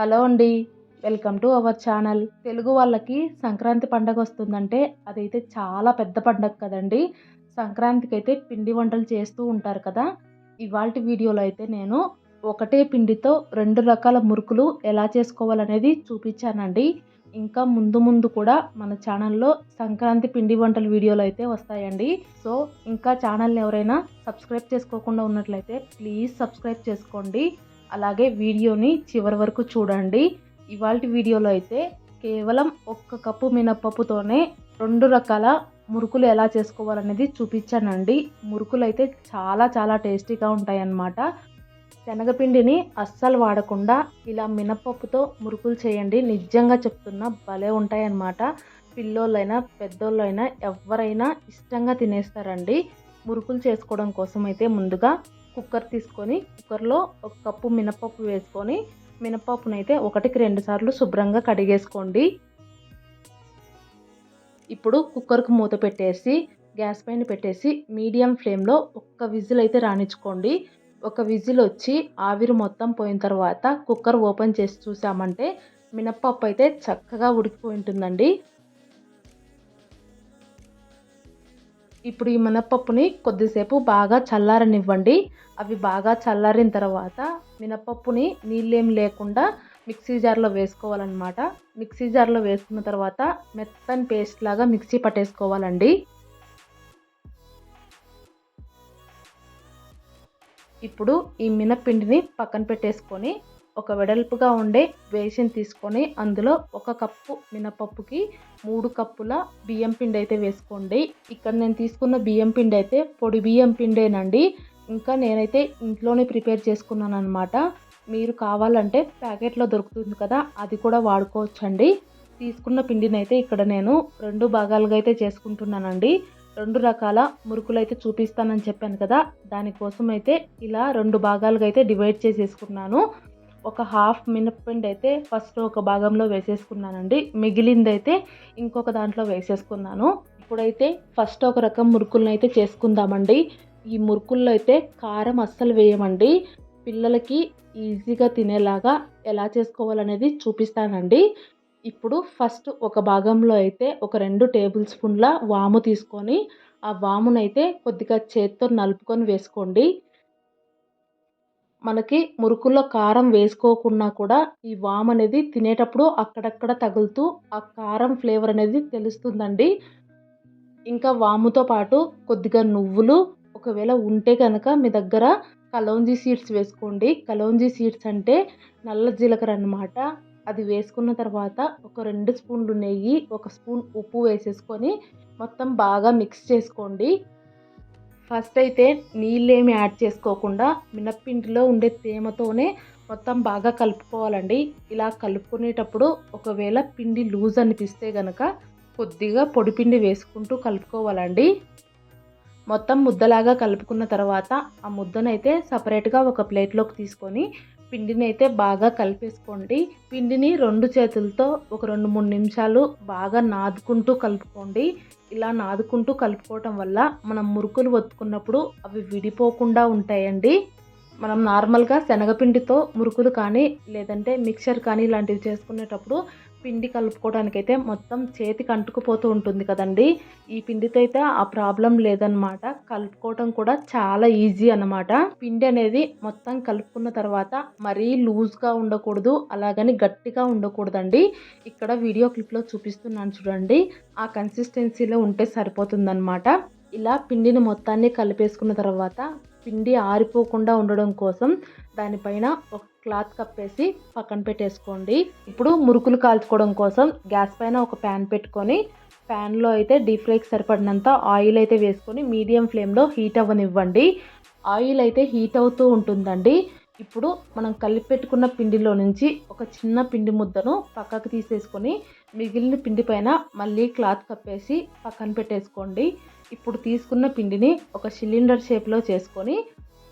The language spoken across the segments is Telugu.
హలో అండి welcome to our channel. Telugu వాళ్ళకి సంక్రాంతి పండగ వస్తుందంటే అదైతే చాలా పెద్ద పండగ కదండి. సంక్రాంతికి అయితే పిండి వంటలు చేస్తూ ఉంటారు కదా. ఇవాళ వీడియోలో అయితే నేను ఒకటే పిండితో రెండు రకాల మురుకులు ఎలా చేసుకోవాలనేది చూపించానండి. ఇంకా ముందు ముందు కూడా మన ఛానల్లో సంక్రాంతి పిండి వంటల వీడియోలు అయితే వస్తాయండి. సో ఇంకా ఛానల్ని ఎవరైనా సబ్స్క్రైబ్ చేసుకోకుండా ఉన్నట్లయితే ప్లీజ్ సబ్స్క్రైబ్ చేసుకోండి. అలాగే వీడియోని చివరి వరకు చూడండి. ఇవాళ వీడియోలో అయితే కేవలం ఒక్క కప్పు మినప్పప్పుతోనే రెండు రకాల మురుకులు ఎలా చేసుకోవాలనేది చూపించానండి. మురుకులు అయితే చాలా చాలా టేస్టీగా ఉంటాయన్నమాట. శనగపిండిని అస్సలు వాడకుండా ఇలా మినపప్పుతో మురుకులు చేయండి. నిజంగా చెప్తున్నా భలే ఉంటాయన్నమాట. పిల్లోళ్ళైనా పెద్దోళ్ళైనా ఎవరైనా ఇష్టంగా తినేస్తారండి. మురుకులు చేసుకోవడం కోసం అయితే ముందుగా కుక్కర్ తీసుకొని కుక్కర్లో ఒక కప్పు మినపప్పు వేసుకొని మినపప్పునైతే ఒకటికి రెండు సార్లు శుభ్రంగా కడిగేసుకోండి. ఇప్పుడు కుక్కర్కు మూత పెట్టేసి గ్యాస్ పైన పెట్టేసి మీడియం ఫ్లేమ్లో ఒక్క విజిల్ అయితే రాణించుకోండి ఒక విజిల్ వచ్చి ఆవిరి మొత్తం పోయిన తర్వాత కుక్కర్ ఓపెన్ చేసి చూసామంటే మినప్పప్పు అయితే చక్కగా ఉడికిపోయి ఉంటుందండి. ఇప్పుడు ఈ మినప్పప్పుని కొద్దిసేపు బాగా చల్లారనివ్వండి. అవి బాగా చల్లారిన తర్వాత మినపప్పుని నీళ్ళేం లేకుండా మిక్సీ జార్లో వేసుకోవాలన్నమాట. మిక్సీ జార్లో వేసుకున్న తర్వాత మెత్తని పేస్ట్ లాగా మిక్సీ పట్టేసుకోవాలండి. ఇప్పుడు ఈ మినప్పిండిని పక్కన పెట్టేసుకొని ఒక వెడల్పుగా ఉండే బేసిన్ తీసుకొని అందులో ఒక కప్పు మినపప్పుకి మూడు కప్పుల బియ్యం పిండి అయితే వేసుకోండి. ఇక్కడ నేను తీసుకున్న బియ్యం పిండి అయితే పొడి బియ్యం పిండేనండి. ఇంకా నేనైతే ఇంట్లోనే ప్రిపేర్ చేసుకున్నాను అనమాట మీరు కావాలంటే ప్యాకెట్లో దొరుకుతుంది కదా అది కూడా వాడుకోవచ్చండి. తీసుకున్న పిండిని అయితే ఇక్కడ నేను రెండు భాగాలుగా అయితే చేసుకుంటున్నానండి. రెండు రకాల మురుకులు అయితే చూపిస్తానని చెప్పాను కదా దానికోసం అయితే ఇలా రెండు భాగాలుగా అయితే డివైడ్ చేసేసుకున్నాను. ఒక హాఫ్ మినప్పిండి అయితే ఫస్ట్ ఒక భాగంలో వేసేసుకున్నానండి. మిగిలిందైతే ఇంకొక దాంట్లో వేసేసుకున్నాను. ఇప్పుడైతే ఫస్ట్ ఒక రకం మురుకులను అయితే చేసుకుందామండి. ఈ మురుకుల్లో అయితే కారం అస్సలు వేయమండి. పిల్లలకి ఈజీగా తినేలాగా ఎలా చేసుకోవాలనేది చూపిస్తానండి. ఇప్పుడు ఫస్ట్ ఒక భాగంలో అయితే ఒక రెండు టేబుల్ స్పూన్ల వాము తీసుకొని ఆ వామునైతే కొద్దిగా చేత్తో నలుపుకొని వేసుకోండి. మనకి మురుకుల్లో కారం వేసుకోకున్నా కూడా ఈ వామ్ అనేది తినేటప్పుడు అక్కడక్కడ తగులుతూ ఆ కారం ఫ్లేవర్ అనేది తెలుస్తుందండి. ఇంకా వాముతో పాటు కొద్దిగా నువ్వులు ఒకవేళ ఉంటే కనుక మీ దగ్గర కలౌంజీ సీడ్స్ వేసుకోండి. కలౌంజీ సీడ్స్ అంటే నల్ల జీలకర్ర అనమాట అది వేసుకున్న తర్వాత ఒక రెండు స్పూన్లు నెయ్యి ఒక స్పూన్ ఉప్పు వేసేసుకొని మొత్తం బాగా మిక్స్ చేసుకోండి. ఫస్ట్ అయితే నీళ్ళేమి యాడ్ చేసుకోకుండా మినప్పిండిలో ఉండే తేమతోనే మొత్తం బాగా కలుపుకోవాలండి. ఇలా కలుపుకునేటప్పుడు ఒకవేళ పిండి లూజ్ అనిపిస్తే కనుక కొద్దిగా పొడిపిండి వేసుకుంటూ కలుపుకోవాలండి. మొత్తం ముద్దలాగా కలుపుకున్న తర్వాత ఆ ముద్దనైతే సపరేట్గా ఒక ప్లేట్లోకి తీసుకొని పిండిని అయితే బాగా కలిపేసుకోండి. పిండిని రెండు చేతులతో ఒక రెండు మూడు నిమిషాలు బాగా నాదుకుంటూ కలుపుకోండి. ఇలా నాదుకుంటూ కలుపుకోవటం వల్ల మనం మురుకులు ఒత్తుకున్నప్పుడు అవి విడిపోకుండా ఉంటాయండి. మనం నార్మల్గా శనగపిండితో మురుకులు కానీ లేదంటే మిక్చర్ కానీ ఇలాంటివి చేసుకునేటప్పుడు పిండి కలుపుకోవడానికైతే అయితే మొత్తం చేతికి అంటుకుపోతూ ఉంటుంది కదండి. ఈ పిండితో అయితే ఆ ప్రాబ్లం లేదనమాట కలుపుకోవడం కూడా చాలా ఈజీ అనమాట పిండి అనేది మొత్తం కలుపుకున్న తర్వాత మరీ లూజ్గా ఉండకూడదు అలాగని గట్టిగా ఉండకూడదండి. ఇక్కడ వీడియో క్లిప్లో చూపిస్తున్నాను చూడండి. ఆ కన్సిస్టెన్సీలో ఉంటే సరిపోతుందన్నమాట. ఇలా పిండిని మొత్తాన్ని కలిపేసుకున్న తర్వాత పిండి ఆరిపోకుండా ఉండడం కోసం దానిపైన ఒక క్లాత్ కప్పేసి పక్కన పెట్టేసుకోండి. ఇప్పుడు మురుకులు కాల్చుకోవడం కోసం గ్యాస్ పైన ఒక ప్యాన్ పెట్టుకొని ప్యాన్లో అయితే డీప్ ఫ్రైకి సరిపడినంత ఆయిల్ అయితే వేసుకొని మీడియం ఫ్లేమ్లో హీట్ అవ్వనివ్వండి. ఆయిల్ అయితే హీట్ అవుతూ ఉంటుందండి. ఇప్పుడు మనం కలిపి పెట్టుకున్న పిండిలో నుంచి ఒక చిన్న పిండి ముద్దను పక్కకు తీసేసుకొని మిగిలిన పిండి పైన మళ్ళీ క్లాత్ కప్పేసి పక్కన పెట్టేసుకోండి. ఇప్పుడు తీసుకున్న పిండిని ఒక సిలిండర్ షేప్లో చేసుకొని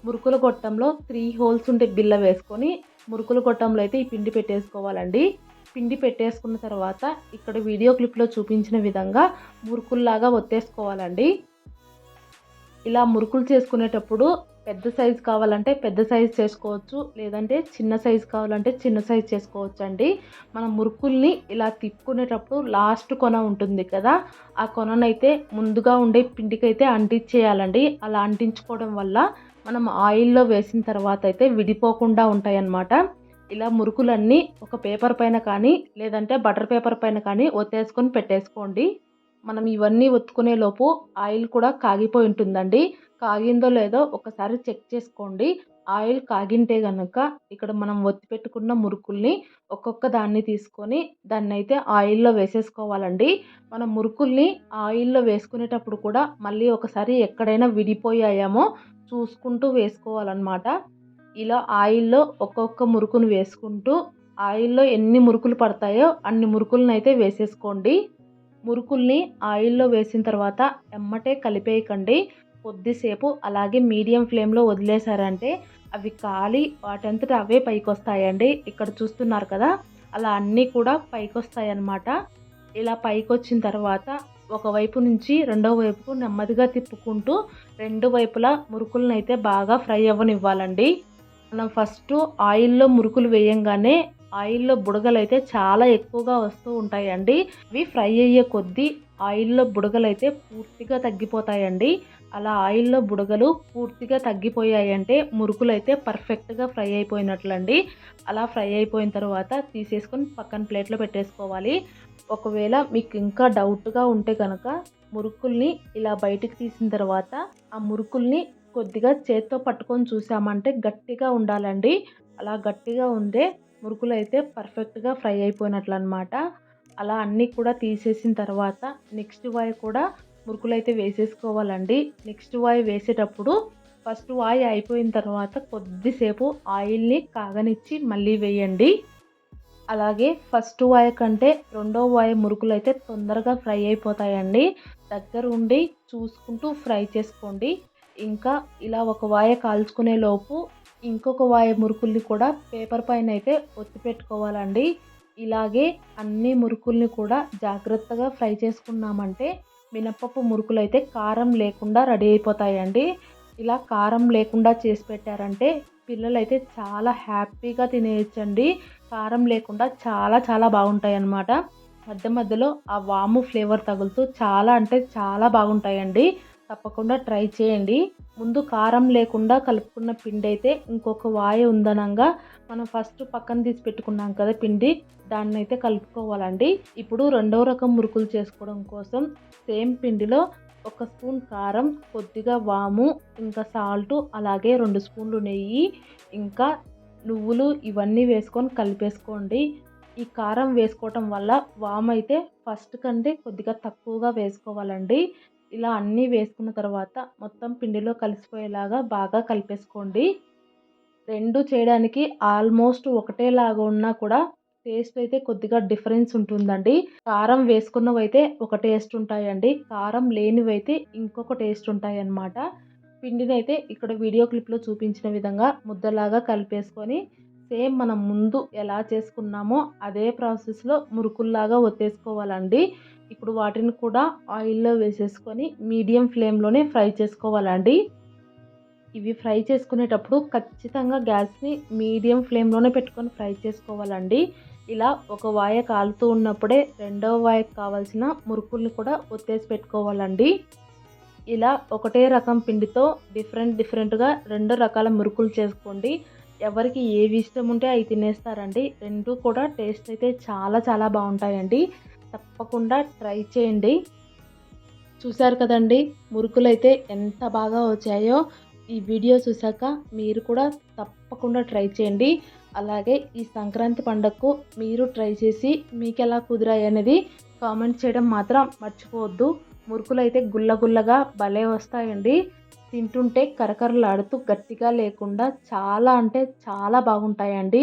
మురుకుల గొట్టంలో త్రీ హోల్స్ ఉండే బిల్ల వేసుకొని మురుకుల గొట్టంలో అయితే ఈ పిండి పెట్టేసుకోవాలండి. పిండి పెట్టేసుకున్న తర్వాత ఇక్కడ వీడియో క్లిప్లో చూపించిన విధంగా మురుకుల్లాగా ఒత్తేసుకోవాలండి. ఇలా మురుకులు చేసుకునేటప్పుడు పెద్ద సైజు కావాలంటే పెద్ద సైజు చేసుకోవచ్చు లేదంటే చిన్న సైజు కావాలంటే చిన్న సైజు చేసుకోవచ్చు అండి మనం మురుకుల్ని ఇలా తిప్పుకునేటప్పుడు లాస్ట్ కొన ఉంటుంది కదా ఆ కొననైతే ముందుగా ఉండే పిండికైతే అంటించేయాలండి. అలా అంటించుకోవడం వల్ల మనం ఆయిల్లో వేసిన తర్వాత అయితే విడిపోకుండా ఉంటాయి అన్నమాట ఇలా మురుకులన్నీ ఒక పేపర్ పైన కానీ లేదంటే బటర్ పేపర్ పైన కానీ ఒత్తేసుకొని పెట్టేసుకోండి. మనం ఇవన్నీ ఒత్తుకునే లోపు ఆయిల్ కూడా కాగిపోయి ఉంటుందండి. కాగిందో లేదో ఒకసారి చెక్ చేసుకోండి. ఆయిల్ కాగింటే కనుక ఇక్కడ మనం ఒత్తి పెట్టుకున్న మురుకుల్ని ఒక్కొక్క దాన్ని తీసుకొని దాన్ని అయితే ఆయిల్లో వేసేసుకోవాలండి. మనం మురుకుల్ని ఆయిల్లో వేసుకునేటప్పుడు కూడా మళ్ళీ ఒకసారి ఎక్కడైనా విడిపోయాయేమో చూసుకుంటూ వేసుకోవాలన్నమాట. ఇలా ఆయిల్లో ఒక్కొక్క మురుకును వేసుకుంటూ ఆయిల్లో ఎన్ని మురుకులు పడతాయో అన్ని మురుకులను అయితే వేసేసుకోండి. మురుకుల్ని ఆయిల్లో వేసిన తర్వాత ఎమ్మటే కలిపేయకండి. కొద్దిసేపు అలాగే మీడియం ఫ్లేమ్లో వదిలేశారంటే అవి కాలి వాటంతట అవే పైకి వస్తాయండి ఇక్కడ చూస్తున్నారు కదా అలా అన్నీ కూడా పైకి వస్తాయి అన్నమాట ఇలా పైకి వచ్చిన తర్వాత ఒకవైపు నుంచి రెండో వైపుకు నెమ్మదిగా తిప్పుకుంటూ రెండు వైపులా మురుకులను అయితే బాగా ఫ్రై అవ్వనివ్వాలండి. మనం ఫస్ట్ ఆయిల్లో మురుకులు వేయంగానే ఆయిల్లో బుడగలు అయితే చాలా ఎక్కువగా వస్తూ ఉంటాయండి. అవి ఫ్రై అయ్యే కొద్దీ ఆయిల్లో బుడగలు అయితే పూర్తిగా తగ్గిపోతాయండి. అలా ఆయిల్లో బుడగలు పూర్తిగా తగ్గిపోయాయంటే మురుకులు అయితే పర్ఫెక్ట్గా ఫ్రై అయిపోయినట్లండి. అలా ఫ్రై అయిపోయిన తర్వాత తీసేసుకొని పక్కన ప్లేట్లో పెట్టేసుకోవాలి. ఒకవేళ మీకు ఇంకా డౌట్గా ఉంటే కనుక మురుకుల్ని ఇలా బయటికి తీసిన తర్వాత ఆ మురుకుల్ని కొద్దిగా చేత్తో పట్టుకొని చూసామంటే గట్టిగా ఉండాలండి. అలా గట్టిగా ఉందే మురుకులు అయితే పర్ఫెక్ట్గా ఫ్రై అయిపోయినట్లు అనమాట అలా అన్నీ కూడా తీసేసిన తర్వాత నెక్స్ట్ వాయి కూడా మురుకులు అయితే వేసేసుకోవాలండి. నెక్స్ట్ వాయి వేసేటప్పుడు ఫస్ట్ వాయి అయిపోయిన తర్వాత కొద్దిసేపు ఆయిల్ని కాగనిచ్చి మళ్ళీ వేయండి. అలాగే ఫస్ట్ వాయి కంటే రెండో వాయి మురుకులు అయితే తొందరగా ఫ్రై అయిపోతాయండి. దగ్గర ఉండి చూసుకుంటూ ఫ్రై చేసుకోండి. ఇంకా ఇలా ఒక వాయ కాల్చుకునే లోపు ఇంకొక వాయ మురుకుల్ని కూడా పేపర్ పైన అయితే ఒత్తి పెట్టుకోవాలండి. ఇలాగే అన్ని మురుకుల్ని కూడా జాగ్రత్తగా ఫ్రై చేసుకున్నామంటే మినప్పప్పు మురుకులు అయితే కారం లేకుండా రెడీ అయిపోతాయండి. ఇలా కారం లేకుండా చేసి పెట్టారంటే పిల్లలు అయితే చాలా హ్యాపీగా తినేయచ్చండి. కారం లేకుండా చాలా చాలా బాగుంటాయి అన్నమాట మధ్య మధ్యలో ఆ వాము ఫ్లేవర్ తగులుతూ చాలా అంటే చాలా బాగుంటాయండి. తప్పకుండా ట్రై చేయండి. ముందు కారం లేకుండా కలుపుకున్న పిండి అయితే ఇంకొక వాయ ఉందనంగా మనం ఫస్ట్ పక్కన తీసి పెట్టుకున్నాం కదా పిండి దాన్ని అయితే కలుపుకోవాలండి. ఇప్పుడు రెండవ రకం మురుకులు చేసుకోవడం కోసం సేమ్ పిండిలో ఒక స్పూన్ కారం కొద్దిగా వాము ఇంకా సాల్ట్ అలాగే రెండు స్పూన్లు నెయ్యి ఇంకా నువ్వులు ఇవన్నీ వేసుకొని కలిపేసుకోండి. ఈ కారం వేసుకోవటం వల్ల వామ్ అయితే ఫస్ట్ కంటే కొద్దిగా తక్కువగా వేసుకోవాలండి. ఇలా అన్నీ వేసుకున్న తర్వాత మొత్తం పిండిలో కలిసిపోయేలాగా బాగా కలిపేసుకోండి. రెండు చేయడానికి ఆల్మోస్ట్ ఒకటేలాగా ఉన్నా కూడా టేస్ట్ అయితే కొద్దిగా డిఫరెన్స్ ఉంటుందండి. కారం వేసుకున్నవి అయితే ఒక టేస్ట్ ఉంటాయండి. కారం లేనివైతే ఇంకొక టేస్ట్ ఉంటాయి అన్నమాట పిండిని అయితే ఇక్కడ వీడియో క్లిప్లో చూపించిన విధంగా ముద్దలాగా కలిపేసుకొని సేమ్ మనం ముందు ఎలా చేసుకున్నామో అదే ప్రాసెస్లో మురుకుల్లాగా ఒత్తేసుకోవాలండి. ఇప్పుడు వాటిని కూడా ఆయిల్లో వేసేసుకొని మీడియం ఫ్లేమ్లోనే ఫ్రై చేసుకోవాలండి. ఇవి ఫ్రై చేసుకునేటప్పుడు ఖచ్చితంగా గ్యాస్ని మీడియం ఫ్లేమ్లోనే పెట్టుకొని ఫ్రై చేసుకోవాలండి. ఇలా ఒక వాయ కాలుతూ ఉన్నప్పుడే రెండవ వాయకు కావాల్సిన మురుకుల్ని కూడా ఒత్తేసి పెట్టుకోవాలండి. ఇలా ఒకటే రకం పిండితో డిఫరెంట్ డిఫరెంట్గా రెండు రకాల మురుకులు చేసుకోండి. ఎవరికి ఏవి ఇష్టం ఉంటే అవి తినేస్తారండి. రెండు కూడా టేస్ట్ అయితే చాలా చాలా బాగుంటాయండి. తప్పకుండా ట్రై చేయండి. చూసారు కదండి మురుకులు అయితే ఎంత బాగా వచ్చాయో ఈ వీడియో చూసాక మీరు కూడా తప్పకుండా ట్రై చేయండి. అలాగే ఈ సంక్రాంతి పండగకు మీరు ట్రై చేసి మీకు ఎలా కుదిరాయి అనేది కామెంట్ చేయడం మాత్రం మర్చిపోవద్దు. మురుకులు అయితే గుల్లగుల్లగా భలే వస్తాయండి. తింటుంటే కరకరలాడుతూ గట్టిగా లేకుండా చాలా అంటే చాలా బాగుంటాయండి.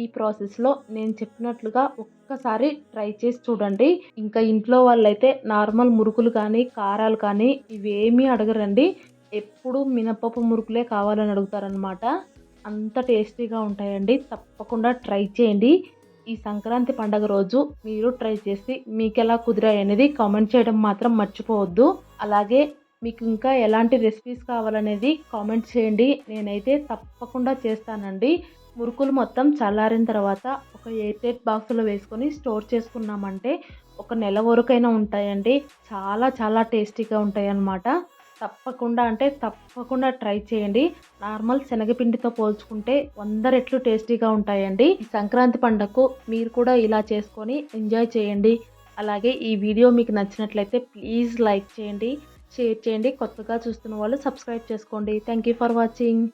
ఈ ప్రాసెస్లో నేను చెప్పినట్లుగా ఒక్కసారి ట్రై చేసి చూడండి. ఇంకా ఇంట్లో వాళ్ళైతే నార్మల్ మురుకులు కానీ కారాలు కానీ ఇవేమీ అడగరండి. ఎప్పుడు మినపప్పు మురుకులే కావాలని అడుగుతారనమాట అంత టేస్టీగా ఉంటాయండి. తప్పకుండా ట్రై చేయండి. ఈ సంక్రాంతి పండగ రోజు మీరు ట్రై చేసి మీకు ఎలా కుదిరాయి అనేది కామెంట్ చేయడం మాత్రం మర్చిపోవద్దు. అలాగే మీకు ఇంకా ఎలాంటి రెసిపీస్ కావాలనేది కామెంట్ చేయండి. నేనైతే తప్పకుండా చేస్తానండి. మురుకులు మొత్తం చల్లారిన తర్వాత ఒక ఎయిట్ ఎయిట్ బాక్స్లో వేసుకొని స్టోర్ చేసుకున్నామంటే ఒక నెల వరకైనా ఉంటాయండి. చాలా చాలా టేస్టీగా ఉంటాయి అన్నమాట తప్పకుండా అంటే తప్పకుండా ట్రై చేయండి. నార్మల్ శనగపిండితో పోల్చుకుంటే వంద రెట్లు టేస్టీగా ఉంటాయండి. సంక్రాంతి పండగకు మీరు కూడా ఇలా చేసుకొని ఎంజాయ్ చేయండి. అలాగే ఈ వీడియో మీకు నచ్చినట్లయితే ప్లీజ్ లైక్ చేయండి షేర్ చేయండి. కొత్తగా చూస్తున్న వాళ్ళు సబ్స్క్రైబ్ చేసుకోండి. Thank you for watching.